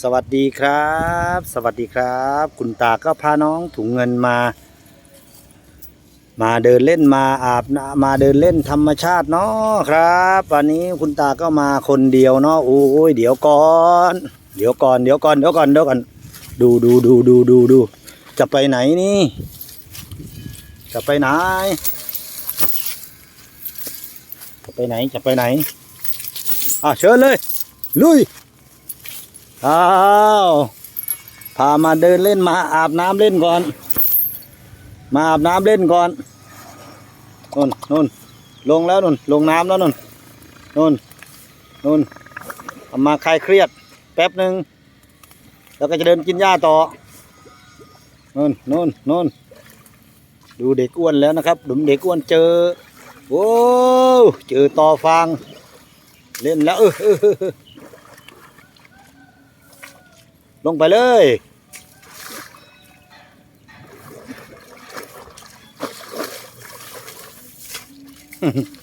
สวัสดีครับ สวัสดีครับ คุณตาก็พาน้องถุงเงินมา มาเดินเล่นมาอาบน้ำมาเดินเล่นธรรมชาติเนาะครับวันนี้คุณตาก็มาคนเดียวเนาะโอ้ยเดี๋ยวก่อน เดี๋ยวก่อนเดี๋ยวก่อนเดี๋ยวก่อนเดี๋ยวก่อนดูดูดูดูดูดูจะไปไหนนี่ จะไปไหน จะไปไหนจะไปไหนอะเชิญเลยลุย อ้าวพามาเดินเล่นมาอาบน้ำเล่นก่อน มาอาบน้ำเล่นก่อนนู่นนู่นลงแล้วนู่นลงน้ำแล้วนู่นนู่นนู่นเอามาคลายเครียด แป๊บหนึ่งแล้วก็จะเดินกินหญ้าต่อนู่นนู่นนู่นดูเด็กอ้วนแล้วนะครับดุมเด็กอ้วนเจอโอ้เจอต่อฟางเล่นแล้วเออเออเออเออ ลงไปเลย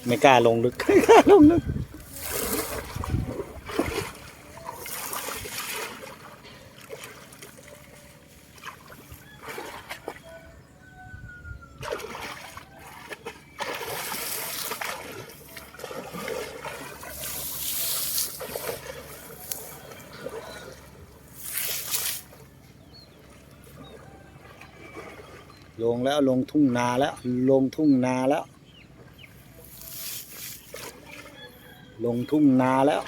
ไม่กล้าลงลึกไม่กล้าลงลึก ลงแล้วลงทุ่งนาแล้ว ลงทุ่งนาแล้ว ลงทุ่งนาแล้ว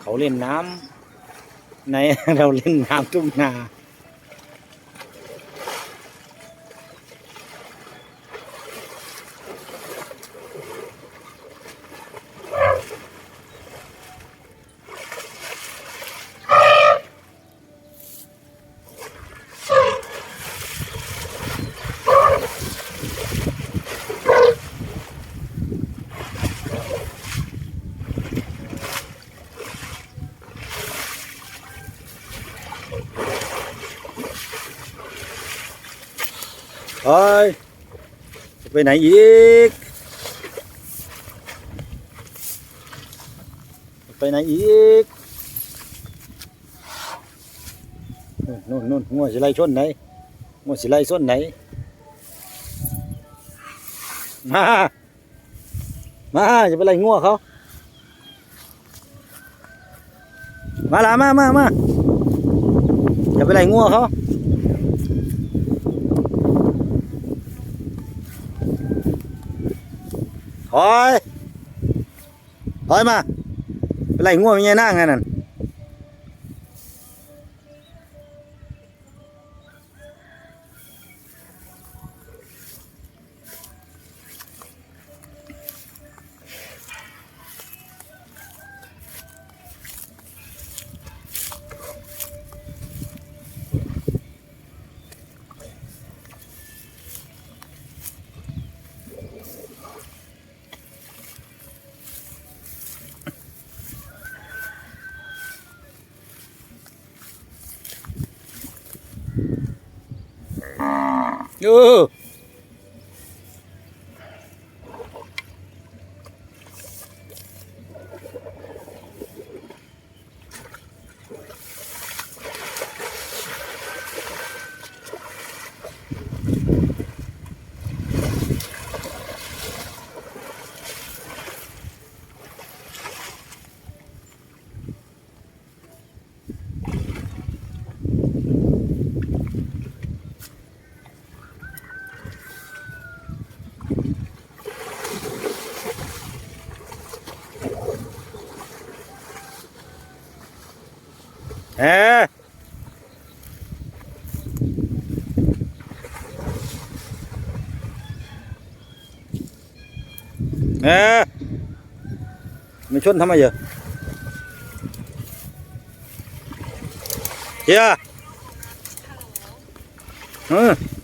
เขาเล่นน้ำในเราเล่นน้ำทุ่งนา เฮ้ยไปไหนอีก ไปไหนอีกนู่นนู่นนู่นงัวสิไล่ชนไหนงัวสิไล่ส้นไหน มา มาจะไปไล่งัวเขา มาละมามามาอย่าไปไล่งัวเขา ถอยถอยมาเป็น ไรง่วงมีไงนั่ง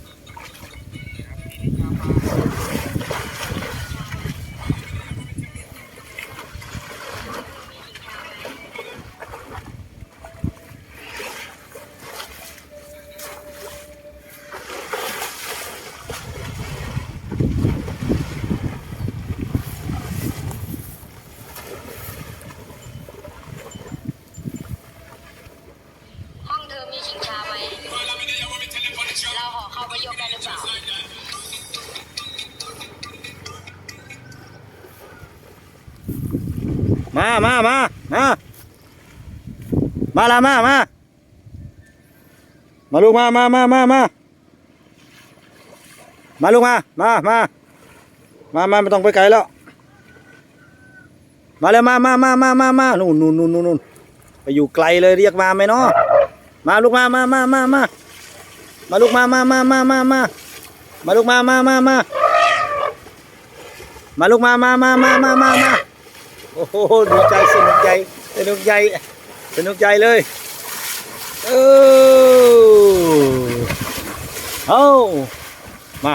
มามามามามาละมามามาลูกมามามามามามาลูกมามามามามาไม่ต้องไปไกลแล้ว มาเลยมามามามามามานู่นนู่นนู่นนู่นไปอยู่ไกลเลยเรียกมาไหมเนาะมาลูกมามามามามามาลูกมามามามามามามาลูกมามามามามาลูกมามามามามามา โอ้โหดีใจสนุกใจสนุกใจสนุกใจเลยเออเอามา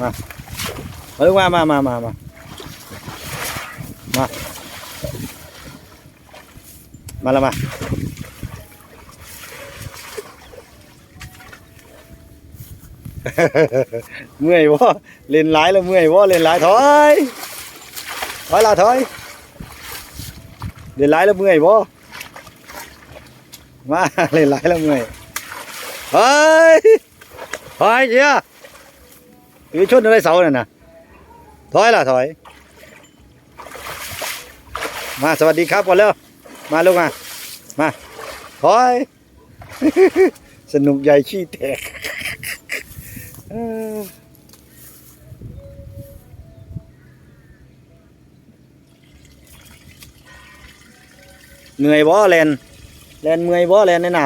มามาลูกมามามามามามาแล้วมาเมื่อยวะเล่นหลายแล้วเมื่อยวะเล่นหลายถอยถอยละถอย เล่นหลายแล้วเมื่อยวะมาเล่นหลายแล้วเมื่อยถอยถอยเชียอยู่ชนอะไรเสาเนี่ยนะถอยละถอย มาสวัสดีครับก่อนเร็วมาลูกมา มาถอย สนุกใหญ่ขี้แตกเออ เหนื่อยบ่แลนแลนเมื่อยบ่แลนแนะน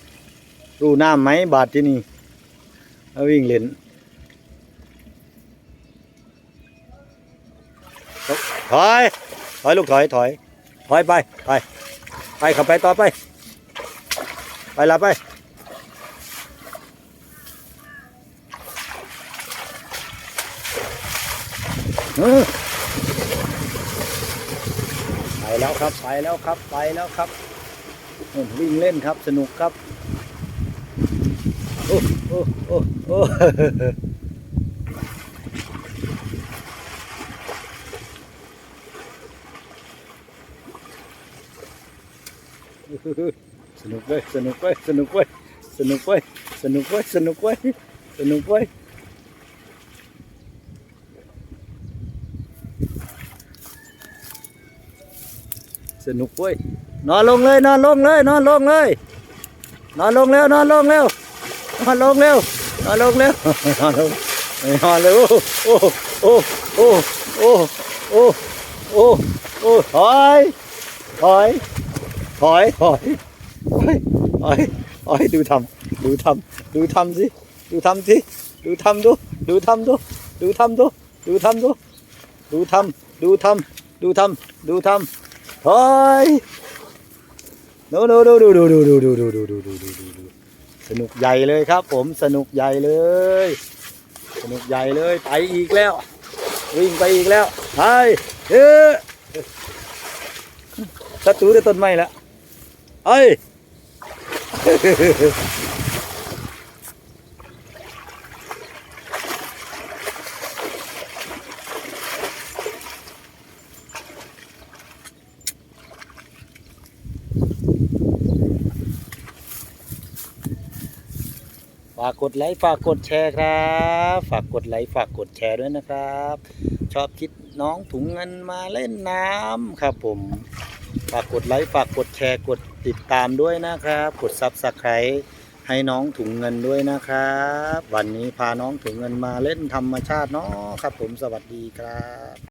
ำรู้น้ำไหมบาทที่นี่เอาวิ่งเล่นถอยถอยลูกถอยถอยถอยไปไปไปขับไปต่อไป ไปละไปเออไป แล้วครับไปแล้วครับไปแล้วครับวิ่งเล่นครับสนุกครับโอ้โอ้โอ้โอ้สนุกเว้ยสนุกเว้ยสนุกเว้ยสนุกเว้ยสนุกเว้ยสนุกเว้ยสนุกเว้ย สนุกเว้ยนอนลงเลยนอนลงเลยนอนลงเลยนอนลงเร็วนอนลงเร็วนอนลงเร็วนอนลงเร็วนอนลงนอนเร็วโอ้โอ้โอ้โอ้โอ้โอ้โอ้ถอยถอยถอยถอยโอ้ยโอ้ยโอ้ยดูทำดูทำดูทำสิดูทำสิดูทำดูดูทำดูดูทำดูดูทำดูดูทำดูทำดูทำดูทำ ถอยดูดูดูดูดูดูดูดูดูดูดูดูดูดูสนุกใหญ่เลยครับ ผมสนุกใหญ่เลย สนุกใหญ่เลยไปอีกแล้ว วิ่งไปอีกแล้วไปเฮ้ยศัตรูได้ต้นไม้แล้วเอ้ย ฝากกดไลค์ฝากกดแชร์ครับ ฝากกดไลค์ฝากกดแชร์ด้วยนะครับ ชอบคิดน้องถุงเงินมาเล่นน้ำครับผมฝากกดไลค์ฝากกดแชร์กดติดตามด้วยนะครับ กดซับสไครต์ให้น้องถุงเงินด้วยนะครับ วันนี้พาน้องถุงเงินมาเล่นธรรมชาติเนาะครับผมสวัสดีครับ